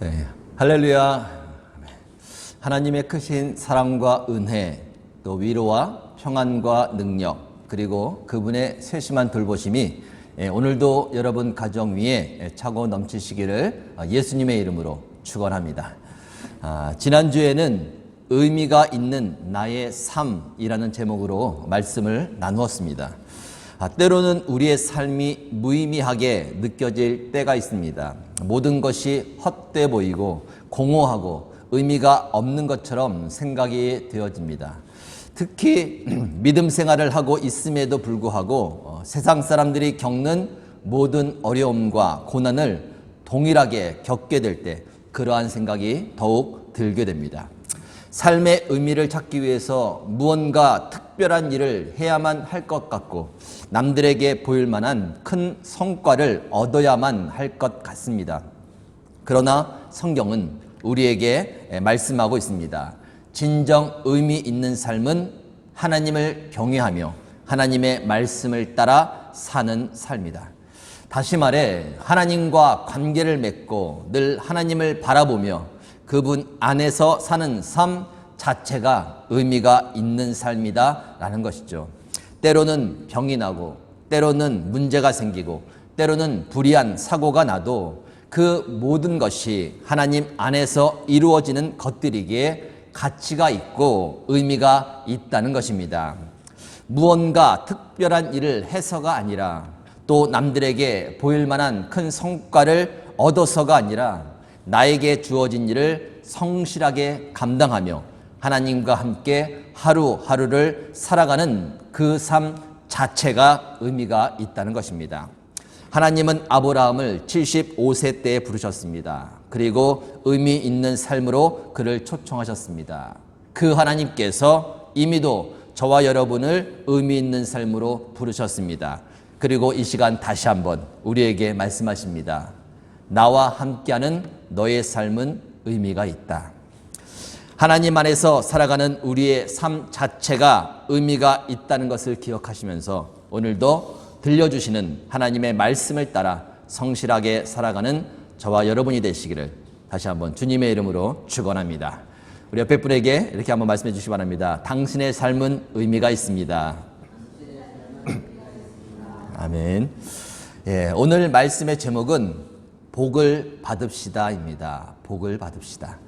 네, 할렐루야. 하나님의 크신 사랑과 은혜, 또 위로와 평안과 능력, 그리고 그분의 세심한 돌보심이 예, 오늘도 여러분 가정 위에 차고 넘치시기를 예수님의 이름으로 축원합니다. 아, 지난주에는 의미가 있는 나의 삶이라는 제목으로 말씀을 나누었습니다. 아, 때로는 우리의 삶이 무의미하게 느껴질 때가 있습니다. 모든 것이 헛돼 보이고 공허하고 의미가 없는 것처럼 생각이 되어집니다. 특히 믿음 생활을 하고 있음에도 불구하고 어, 세상 사람들이 겪는 모든 어려움과 고난을 동일하게 겪게 될 때 그러한 생각이 더욱 들게 됩니다. 삶의 의미를 찾기 위해서 무언가 특별한 일을 해야만 할 것 같고 남들에게 보일 만한 큰 성과를 얻어야만 할 것 같습니다. 그러나 성경은 우리에게 말씀하고 있습니다. 진정 의미 있는 삶은 하나님을 경외하며 하나님의 말씀을 따라 사는 삶이다. 다시 말해 하나님과 관계를 맺고 늘 하나님을 바라보며 그분 안에서 사는 삶 자체가 의미가 있는 삶이다라는 것이죠. 때로는 병이 나고 때로는 문제가 생기고 때로는 불의한 사고가 나도 그 모든 것이 하나님 안에서 이루어지는 것들이기에 가치가 있고 의미가 있다는 것입니다. 무언가 특별한 일을 해서가 아니라 또 남들에게 보일 만한 큰 성과를 얻어서가 아니라 나에게 주어진 일을 성실하게 감당하며 하나님과 함께 하루하루를 살아가는 그 삶 자체가 의미가 있다는 것입니다. 하나님은 아브라함을 75세 때에 부르셨습니다. 그리고 의미 있는 삶으로 그를 초청하셨습니다. 그 하나님께서 이미도 저와 여러분을 의미 있는 삶으로 부르셨습니다. 그리고 이 시간 다시 한번 우리에게 말씀하십니다. 나와 함께하는 너의 삶은 의미가 있다. 하나님 안에서 살아가는 우리의 삶 자체가 의미가 있다는 것을 기억하시면서 오늘도 들려주시는 하나님의 말씀을 따라 성실하게 살아가는 저와 여러분이 되시기를 다시 한번 주님의 이름으로 축원합니다. 우리 옆에 분에게 이렇게 한번 말씀해 주시기 바랍니다. 당신의 삶은 의미가 있습니다. 아멘. 예, 오늘 말씀의 제목은 복을 받읍시다입니다. 복을 받읍시다.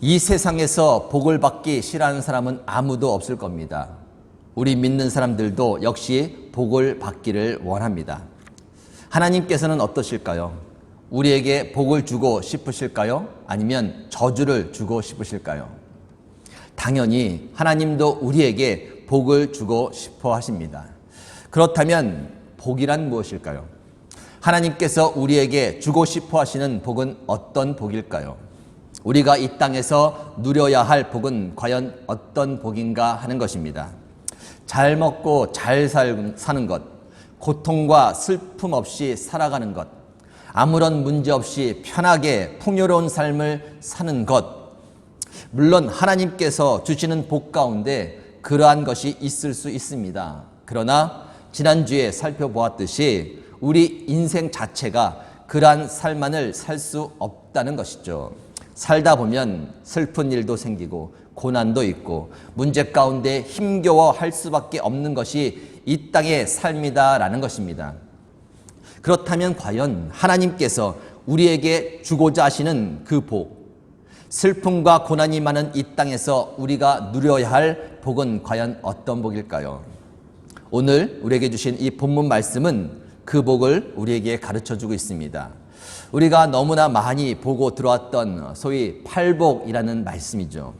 이 세상에서 복을 받기 싫어하는 사람은 아무도 없을 겁니다. 우리 믿는 사람들도 역시 복을 받기를 원합니다. 하나님께서는 어떠실까요? 우리에게 복을 주고 싶으실까요? 아니면 저주를 주고 싶으실까요? 당연히 하나님도 우리에게 복을 주고 싶어 하십니다. 그렇다면 복이란 무엇일까요? 하나님께서 우리에게 주고 싶어 하시는 복은 어떤 복일까요? 우리가 이 땅에서 누려야 할 복은 과연 어떤 복인가 하는 것입니다. 잘 먹고 잘 사는 것, 고통과 슬픔 없이 살아가는 것, 아무런 문제 없이 편하게 풍요로운 삶을 사는 것. 물론 하나님께서 주시는 복 가운데 그러한 것이 있을 수 있습니다. 그러나 지난주에 살펴보았듯이 우리 인생 자체가 그러한 삶만을 살 수 없다는 것이죠. 살다 보면 슬픈 일도 생기고 고난도 있고 문제 가운데 힘겨워 할 수밖에 없는 것이 이 땅의 삶이다라는 것입니다. 그렇다면 과연 하나님께서 우리에게 주고자 하시는 그 복, 슬픔과 고난이 많은 이 땅에서 우리가 누려야 할 복은 과연 어떤 복일까요? 오늘 우리에게 주신 이 본문 말씀은 그 복을 우리에게 가르쳐 주고 있습니다. 우리가 너무나 많이 보고 들어왔던 소위 팔복이라는 말씀이죠.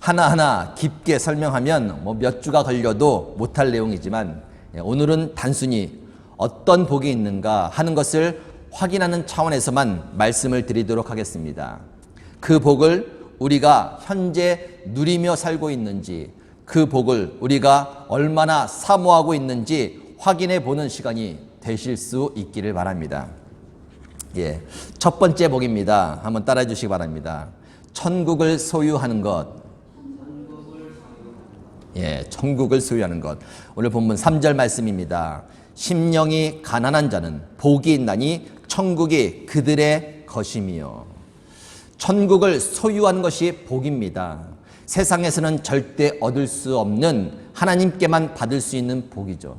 하나하나 깊게 설명하면 뭐 몇 주가 걸려도 못할 내용이지만 오늘은 단순히 어떤 복이 있는가 하는 것을 확인하는 차원에서만 말씀을 드리도록 하겠습니다. 그 복을 우리가 현재 누리며 살고 있는지 그 복을 우리가 얼마나 사모하고 있는지 확인해 보는 시간이 되실 수 있기를 바랍니다. 예. 첫 번째 복입니다. 한번 따라해 주시기 바랍니다. 천국을 소유하는 것. 예, 천국을 소유하는 것. 오늘 본문 3절 말씀입니다. 심령이 가난한 자는 복이 있나니 천국이 그들의 것이며 천국을 소유한 것이 복입니다. 세상에서는 절대 얻을 수 없는 하나님께만 받을 수 있는 복이죠.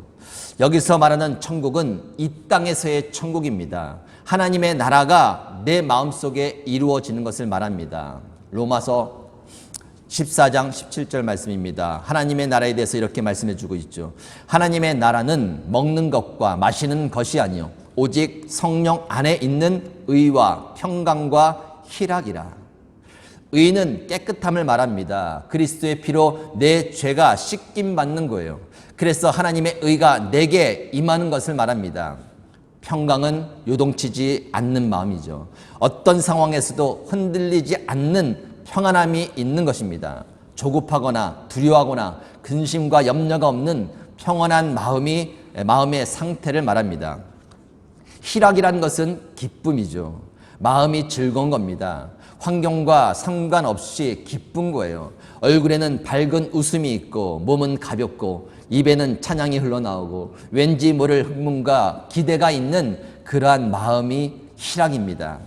여기서 말하는 천국은 이 땅에서의 천국입니다. 하나님의 나라가 내 마음속에 이루어지는 것을 말합니다. 로마서 14장 17절 말씀입니다. 하나님의 나라에 대해서 이렇게 말씀해 주고 있죠. 하나님의 나라는 먹는 것과 마시는 것이 아니요 오직 성령 안에 있는 의와 평강과 희락이라. 의는 깨끗함을 말합니다. 그리스도의 피로 내 죄가 씻김 받는 거예요. 그래서 하나님의 의가 내게 임하는 것을 말합니다. 평강은 요동치지 않는 마음이죠. 어떤 상황에서도 흔들리지 않는 평안함이 있는 것입니다. 조급하거나 두려워하거나 근심과 염려가 없는 평안한 마음이 마음의 상태를 말합니다. 희락이라는 것은 기쁨이죠. 마음이 즐거운 겁니다. 환경과 상관없이 기쁜 거예요. 얼굴에는 밝은 웃음이 있고 몸은 가볍고 입에는 찬양이 흘러나오고 왠지 모를 흥문과 기대가 있는 그러한 마음이 희락입니다.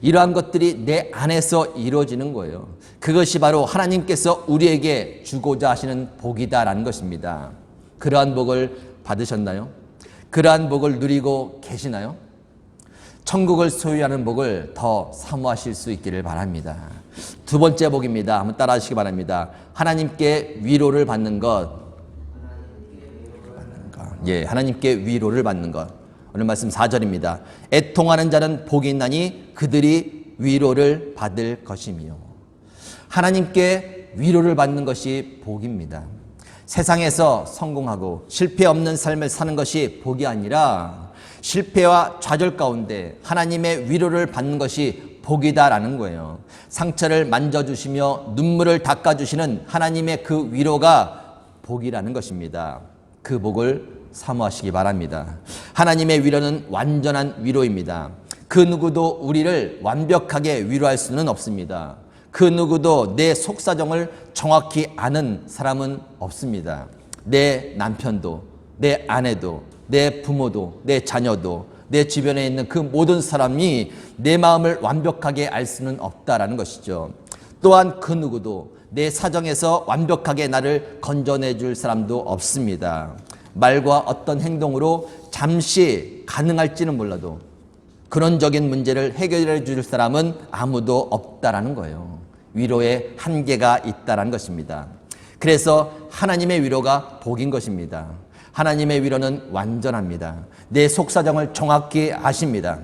이러한 것들이 내 안에서 이루어지는 거예요. 그것이 바로 하나님께서 우리에게 주고자 하시는 복이다라는 것입니다. 그러한 복을 받으셨나요? 그러한 복을 누리고 계시나요? 천국을 소유하는 복을 더 사모하실 수 있기를 바랍니다. 두 번째 복입니다. 한번 따라 하시기 바랍니다. 하나님께 위로를 받는 것. 예, 하나님께 위로를 받는 것. 오늘 말씀 4절입니다. 애통하는 자는 복이 있나니 그들이 위로를 받을 것이며. 하나님께 위로를 받는 것이 복입니다. 세상에서 성공하고 실패 없는 삶을 사는 것이 복이 아니라 실패와 좌절 가운데 하나님의 위로를 받는 것이 복이다라는 거예요. 상처를 만져주시며 눈물을 닦아주시는 하나님의 그 위로가 복이라는 것입니다. 그 복을 사모하시기 바랍니다. 하나님의 위로는 완전한 위로입니다. 그 누구도 우리를 완벽하게 위로할 수는 없습니다. 그 누구도 내 속사정을 정확히 아는 사람은 없습니다. 내 남편도, 내 아내도, 내 부모도, 내 자녀도, 내 주변에 있는 그 모든 사람이 내 마음을 완벽하게 알 수는 없다라는 것이죠. 또한 그 누구도 내 사정에서 완벽하게 나를 건져내 줄 사람도 없습니다. 말과 어떤 행동으로 잠시 가능할지는 몰라도 근원적인 문제를 해결해 줄 사람은 아무도 없다라는 거예요. 위로에 한계가 있다라는 것입니다. 그래서 하나님의 위로가 복인 것입니다. 하나님의 위로는 완전합니다. 내 속사정을 정확히 아십니다.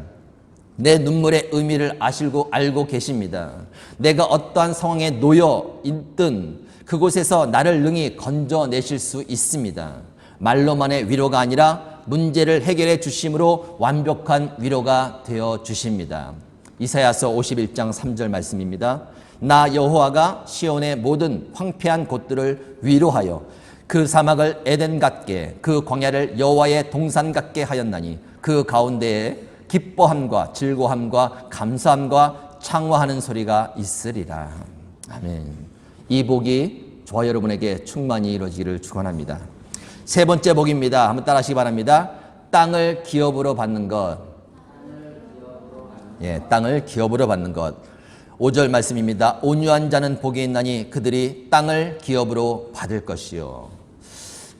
내 눈물의 의미를 아시고 알고 계십니다. 내가 어떠한 상황에 놓여 있든 그곳에서 나를 능히 건져내실 수 있습니다. 말로만의 위로가 아니라 문제를 해결해 주심으로 완벽한 위로가 되어 주십니다. 이사야서 51장 3절 말씀입니다. 나 여호와가 시온의 모든 황폐한 곳들을 위로하여 그 사막을 에덴 같게 그 광야를 여호와의 동산 같게 하였나니 그 가운데에 기뻐함과 즐거함과 감사함과 창화하는 소리가 있으리라. 아멘. 이 복이 저와 여러분에게 충만히 이루어지기를 축원합니다. 세 번째 복입니다. 한번 따라하시기 바랍니다. 땅을 기업으로 받는 것. 예, 땅을 기업으로 받는 것. 5절 말씀입니다. 온유한 자는 복이 있나니 그들이 땅을 기업으로 받을 것이요.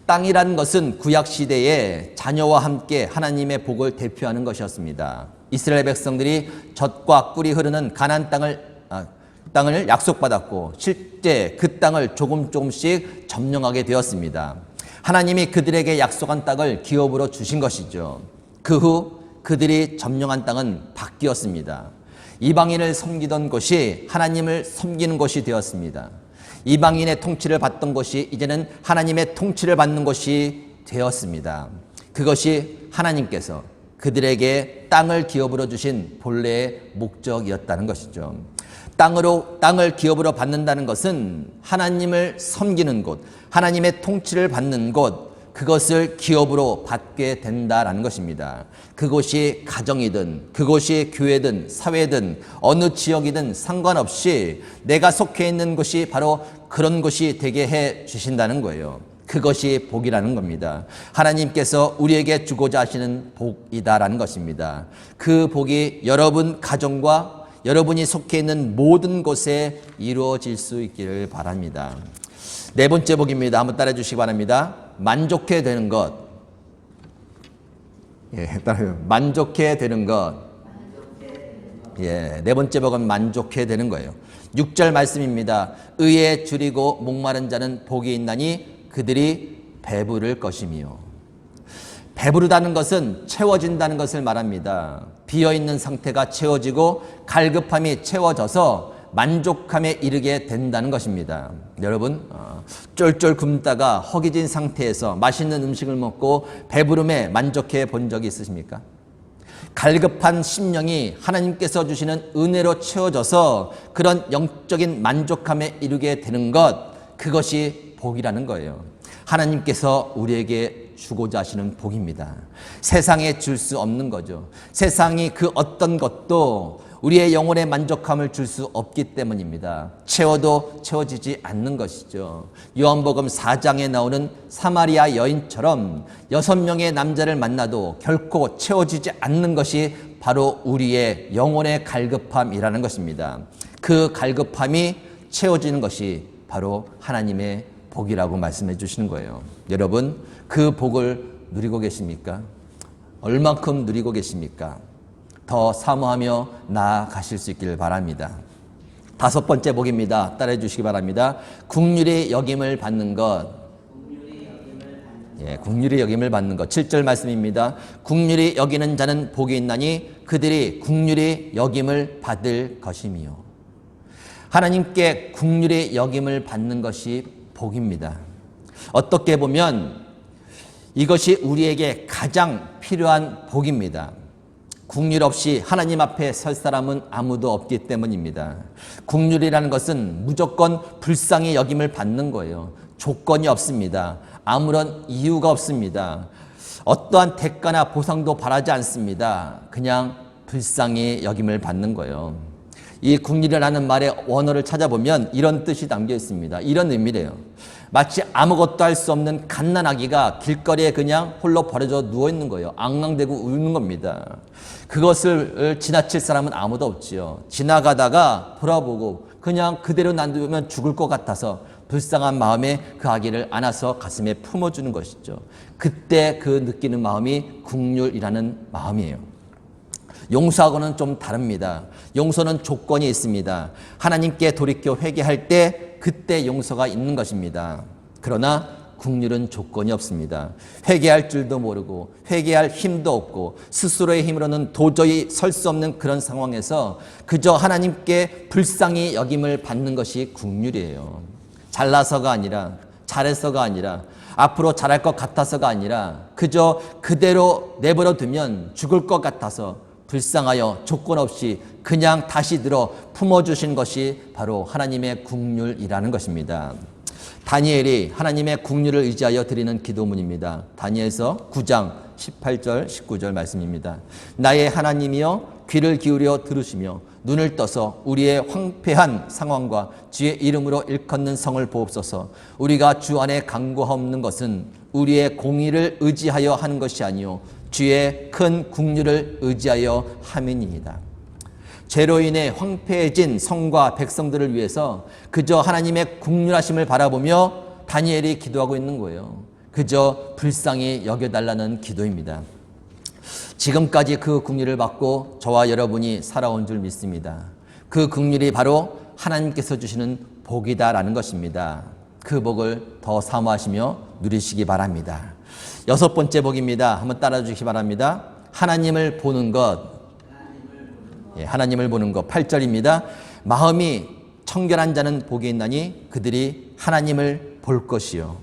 땅이란 것은 구약 시대에 자녀와 함께 하나님의 복을 대표하는 것이었습니다. 이스라엘 백성들이 젖과 꿀이 흐르는 가나안 땅을 아, 땅을 약속받았고 실제 그 땅을 조금 조금씩 점령하게 되었습니다. 하나님이 그들에게 약속한 땅을 기업으로 주신 것이죠. 그 후 그들이 점령한 땅은 바뀌었습니다. 이방인을 섬기던 곳이 하나님을 섬기는 곳이 되었습니다. 이방인의 통치를 받던 곳이 이제는 하나님의 통치를 받는 곳이 되었습니다. 그것이 하나님께서 그들에게 땅을 기업으로 주신 본래의 목적이었다는 것이죠. 땅으로 땅을 기업으로 받는다는 것은 하나님을 섬기는 곳, 하나님의 통치를 받는 곳, 그것을 기업으로 받게 된다라는 것입니다. 그곳이 가정이든, 그곳이 교회든, 사회든, 어느 지역이든 상관없이 내가 속해 있는 곳이 바로 그런 곳이 되게 해 주신다는 거예요. 그것이 복이라는 겁니다. 하나님께서 우리에게 주고자 하시는 복이다라는 것입니다. 그 복이 여러분 가정과 여러분이 속해 있는 모든 곳에 이루어질 수 있기를 바랍니다. 네 번째 복입니다. 한번 따라해 주시기 바랍니다. 만족해 되는 것. 예, 따라요. 만족해 되는 것. 예, 네 번째 복은 만족해 되는 거예요. 6절 말씀입니다. 의에 줄이고 목마른 자는 복이 있나니 그들이 배부를 것이며 배부르다는 것은 채워진다는 것을 말합니다. 비어 있는 상태가 채워지고 갈급함이 채워져서 만족함에 이르게 된다는 것입니다. 여러분, 어, 쫄쫄 굶다가 허기진 상태에서 맛있는 음식을 먹고 배부름에 만족해 본 적이 있으십니까? 갈급한 심령이 하나님께서 주시는 은혜로 채워져서 그런 영적인 만족함에 이르게 되는 것, 그것이 복이라는 거예요. 하나님께서 우리에게 주고자 하시는 복입니다. 세상에 줄 수 없는 거죠. 세상이 그 어떤 것도 우리의 영혼의 만족함을 줄 수 없기 때문입니다. 채워도 채워지지 않는 것이죠. 요한복음 4장에 나오는 사마리아 여인처럼 여섯 명의 남자를 만나도 결코 채워지지 않는 것이 바로 우리의 영혼의 갈급함이라는 것입니다. 그 갈급함이 채워지는 것이 바로 하나님의 복이라고 말씀해 주시는 거예요. 여러분, 그 복을 누리고 계십니까? 얼만큼 누리고 계십니까? 더 사모하며 나아가실 수 있기를 바랍니다. 다섯 번째 복입니다. 따라해 주시기 바랍니다. 국률의 여김을 받는 것. 예, 국률의 여김을 받는 것. 7절 말씀입니다. 국률이 여기는 자는 복이 있나니 그들이 국률의 여김을 받을 것이며. 하나님께 국률의 여김을 받는 것이 복입니다. 어떻게 보면 이것이 우리에게 가장 필요한 복입니다. 국률 없이 하나님 앞에 설 사람은 아무도 없기 때문입니다. 국률이라는 것은 무조건 불쌍히 여김을 받는 거예요. 조건이 없습니다. 아무런 이유가 없습니다. 어떠한 대가나 보상도 바라지 않습니다. 그냥 불쌍히 여김을 받는 거예요. 이 국률이라는 말의 원어를 찾아보면 이런 뜻이 담겨 있습니다. 이런 의미래요. 마치 아무것도 할 수 없는 갓난아기가 길거리에 그냥 홀로 버려져 누워 있는 거예요. 앙앙대고 우는 겁니다. 그것을 지나칠 사람은 아무도 없지요. 지나가다가 돌아보고 그냥 그대로 놔두면 죽을 것 같아서 불쌍한 마음에 그 아기를 안아서 가슴에 품어주는 것이죠. 그때 그 느끼는 마음이 국률이라는 마음이에요. 용서하고는 좀 다릅니다. 용서는 조건이 있습니다. 하나님께 돌이켜 회개할 때 그때 용서가 있는 것입니다. 그러나 국률은 조건이 없습니다. 회개할 줄도 모르고 회개할 힘도 없고 스스로의 힘으로는 도저히 설 수 없는 그런 상황에서 그저 하나님께 불쌍히 여김을 받는 것이 국률이에요. 잘나서가 아니라 잘해서가 아니라 앞으로 잘할 것 같아서가 아니라 그저 그대로 내버려 두면 죽을 것 같아서 불쌍하여 조건 없이 그냥 다시 들어 품어주신 것이 바로 하나님의 국률이라는 것입니다. 다니엘이 하나님의 국률을 의지하여 드리는 기도문입니다. 다니엘서 9장 18절 19절 말씀입니다. 나의 하나님이여 귀를 기울여 들으시며 눈을 떠서 우리의 황폐한 상황과 주의 이름으로 일컫는 성을 보옵소서. 우리가 주 안에 강구하옵는 것은 우리의 공의를 의지하여 하는 것이 아니요 주의 큰 국률을 의지하여 함이니이다. 죄로 인해 황폐해진 성과 백성들을 위해서 그저 하나님의 국률하심을 바라보며 다니엘이 기도하고 있는 거예요. 그저 불쌍히 여겨달라는 기도입니다. 지금까지 그 국률을 받고 저와 여러분이 살아온 줄 믿습니다. 그 국률이 바로 하나님께서 주시는 복이다라는 것입니다. 그 복을 더 사모하시며 누리시기 바랍니다. 여섯 번째 복입니다. 한번 따라 주시기 바랍니다. 하나님을 보는 것. 예, 하나님을 보는 것. 8절입니다. 마음이 청결한 자는 복이 있나니 그들이 하나님을 볼 것이요.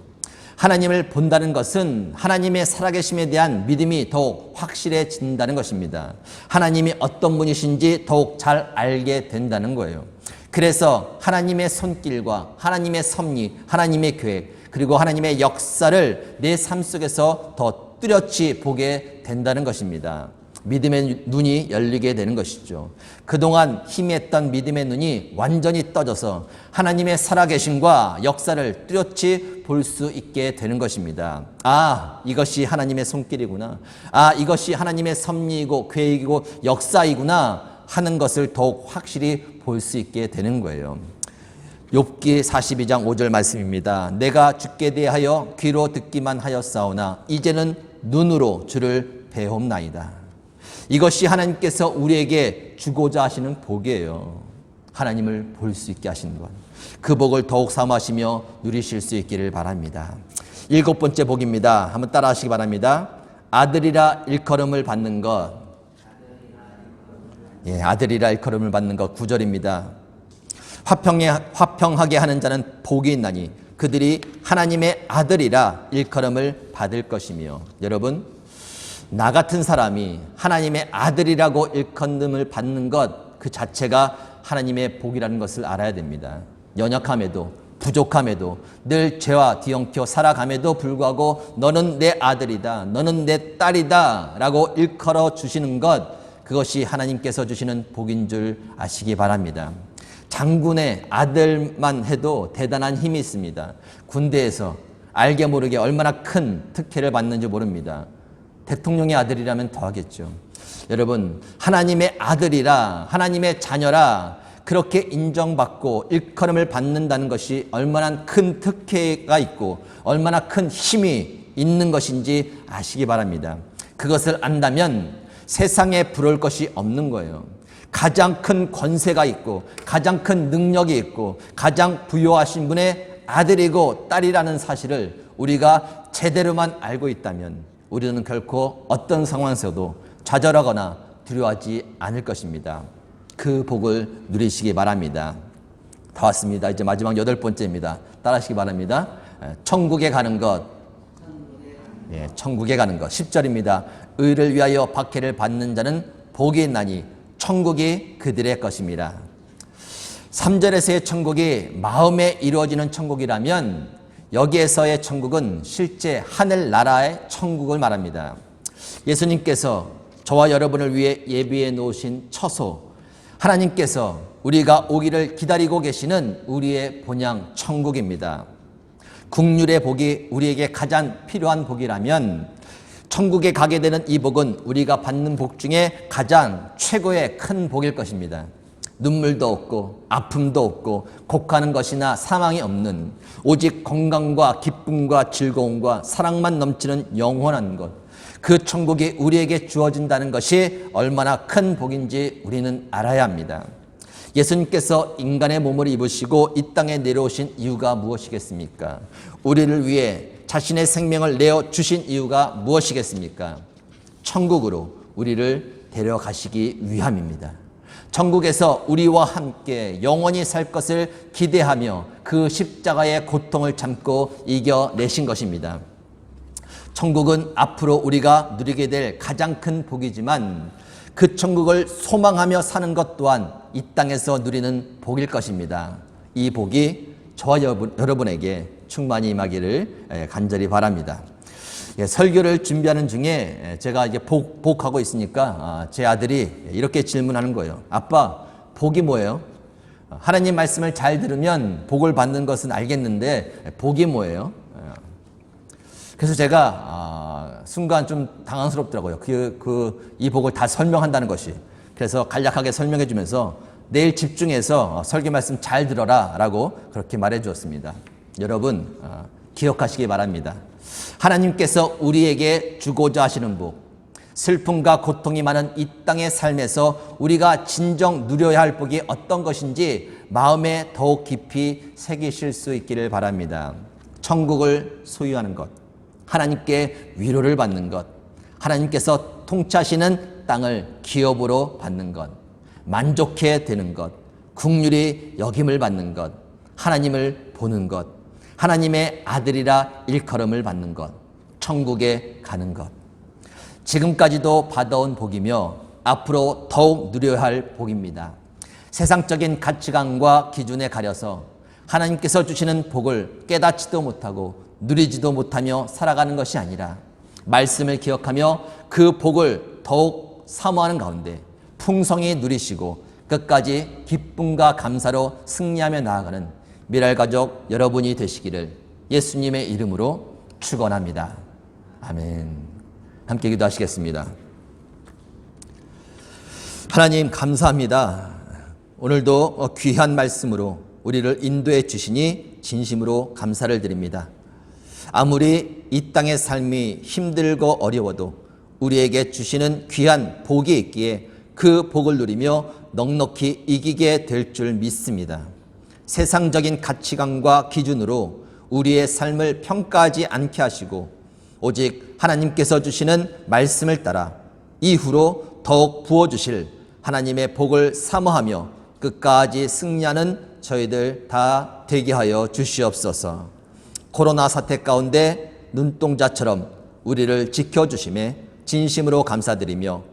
하나님을 본다는 것은 하나님의 살아계심에 대한 믿음이 더욱 확실해진다는 것입니다. 하나님이 어떤 분이신지 더욱 잘 알게 된다는 거예요. 그래서 하나님의 손길과 하나님의 섭리, 하나님의 계획, 그리고 하나님의 역사를 내 삶 속에서 더 뚜렷이 보게 된다는 것입니다. 믿음의 눈이 열리게 되는 것이죠. 그동안 희미했던 믿음의 눈이 완전히 떠져서 하나님의 살아계심과 역사를 뚜렷이 볼 수 있게 되는 것입니다. 아, 이것이 하나님의 손길이구나. 아, 이것이 하나님의 섭리이고 계획이고 역사이구나. 하는 것을 더욱 확실히 볼 수 있게 되는 거예요. 욥기 42장 5절 말씀입니다. 내가 주께 대하여 귀로 듣기만 하였사오나 이제는 눈으로 주를 배움나이다. 이것이 하나님께서 우리에게 주고자 하시는 복이에요. 하나님을 볼 수 있게 하시는 것. 그 복을 더욱 삼으시며 누리실 수 있기를 바랍니다. 일곱 번째 복입니다. 한번 따라 하시기 바랍니다. 아들이라 일컬음을 받는 것. 예, 아들이라 일컬음을 받는 것 구절입니다 화평에, 화평하게 하는 자는 복이 있나니 그들이 하나님의 아들이라 일컬음을 받을 것이며 여러분 나 같은 사람이 하나님의 아들이라고 일컬음을 받는 것 그 자체가 하나님의 복이라는 것을 알아야 됩니다. 연약함에도 부족함에도 늘 죄와 뒤엉켜 살아감에도 불구하고 너는 내 아들이다. 너는 내 딸이다. 라고 일컬어 주시는 것 그것이 하나님께서 주시는 복인 줄 아시기 바랍니다. 장군의 아들만 해도 대단한 힘이 있습니다. 군대에서 알게 모르게 얼마나 큰 특혜를 받는지 모릅니다. 대통령의 아들이라면 더 하겠죠. 여러분, 하나님의 아들이라, 하나님의 자녀라, 그렇게 인정받고 일컬음을 받는다는 것이 얼마나 큰 특혜가 있고, 얼마나 큰 힘이 있는 것인지 아시기 바랍니다. 그것을 안다면 세상에 부러울 것이 없는 거예요. 가장 큰 권세가 있고, 가장 큰 능력이 있고, 가장 부여하신 분의 아들이고 딸이라는 사실을 우리가 제대로만 알고 있다면 우리는 결코 어떤 상황에서도 좌절하거나 두려워하지 않을 것입니다. 그 복을 누리시기 바랍니다. 다 왔습니다. 이제 마지막 여덟 번째입니다. 따라하시기 바랍니다. 천국에 가는 것. 예, 천국에 가는 것. 10절입니다. 의를 위하여 박해를 받는 자는 복이 있나니 천국이 그들의 것입니다. 3절에서의 천국이 마음에 이루어지는 천국이라면 여기에서의 천국은 실제 하늘 나라의 천국을 말합니다. 예수님께서 저와 여러분을 위해 예비해 놓으신 처소, 하나님께서 우리가 오기를 기다리고 계시는 우리의 본향 천국입니다. 국률의 복이 우리에게 가장 필요한 복이라면 천국에 가게 되는 이 복은 우리가 받는 복 중에 가장 최고의 큰 복일 것입니다. 눈물도 없고 아픔도 없고 곡하는 것이나 사망이 없는 오직 건강과 기쁨과 즐거움과 사랑만 넘치는 영원한 것. 그 천국이 우리에게 주어진다는 것이 얼마나 큰 복인지 우리는 알아야 합니다. 예수님께서 인간의 몸을 입으시고 이 땅에 내려오신 이유가 무엇이겠습니까? 우리를 위해 자신의 생명을 내어 주신 이유가 무엇이겠습니까? 천국으로 우리를 데려가시기 위함입니다. 천국에서 우리와 함께 영원히 살 것을 기대하며 그 십자가의 고통을 참고 이겨내신 것입니다. 천국은 앞으로 우리가 누리게 될 가장 큰 복이지만 그 천국을 소망하며 사는 것 또한 이 땅에서 누리는 복일 것입니다. 이 복이 저와 여러분에게 충만히 임하기를 간절히 바랍니다. 예, 설교를 준비하는 중에 제가 이제 복, 복하고 있으니까 아, 제 아들이 이렇게 질문하는 거예요. 아빠, 복이 뭐예요? 하나님 말씀을 잘 들으면 복을 받는 것은 알겠는데 복이 뭐예요? 그래서 제가 아, 순간 좀 당황스럽더라고요. 그, 그, 이 복을 다 설명한다는 것이. 그래서 간략하게 설명해 주면서 내일 집중해서 설교 말씀 잘 들어라 라고 그렇게 말해 주었습니다. 여러분, 아, 기억하시기 바랍니다. 하나님께서 우리에게 주고자 하시는 복, 슬픔과 고통이 많은 이 땅의 삶에서 우리가 진정 누려야 할 복이 어떤 것인지 마음에 더욱 깊이 새기실 수 있기를 바랍니다. 천국을 소유하는 것, 하나님께 위로를 받는 것, 하나님께서 통치하시는 땅을 기업으로 받는 것, 만족해 되는 것, 국률이 역임을 받는 것, 하나님을 보는 것, 하나님의 아들이라 일컬음을 받는 것, 천국에 가는 것. 지금까지도 받아온 복이며 앞으로 더욱 누려야 할 복입니다. 세상적인 가치관과 기준에 가려서 하나님께서 주시는 복을 깨닫지도 못하고 누리지도 못하며 살아가는 것이 아니라 말씀을 기억하며 그 복을 더욱 사모하는 가운데 풍성히 누리시고 끝까지 기쁨과 감사로 승리하며 나아가는 미랄 가족 여러분이 되시기를 예수님의 이름으로 축원합니다. 아멘. 함께 기도하시겠습니다. 하나님 감사합니다. 오늘도 귀한 말씀으로 우리를 인도해 주시니 진심으로 감사를 드립니다. 아무리 이 땅의 삶이 힘들고 어려워도 우리에게 주시는 귀한 복이 있기에 그 복을 누리며 넉넉히 이기게 될 줄 믿습니다. 세상적인 가치관과 기준으로 우리의 삶을 평가하지 않게 하시고 오직 하나님께서 주시는 말씀을 따라 이후로 더욱 부어주실 하나님의 복을 사모하며 끝까지 승리하는 저희들 다 되게 하여 주시옵소서. 코로나 사태 가운데 눈동자처럼 우리를 지켜주심에 진심으로 감사드리며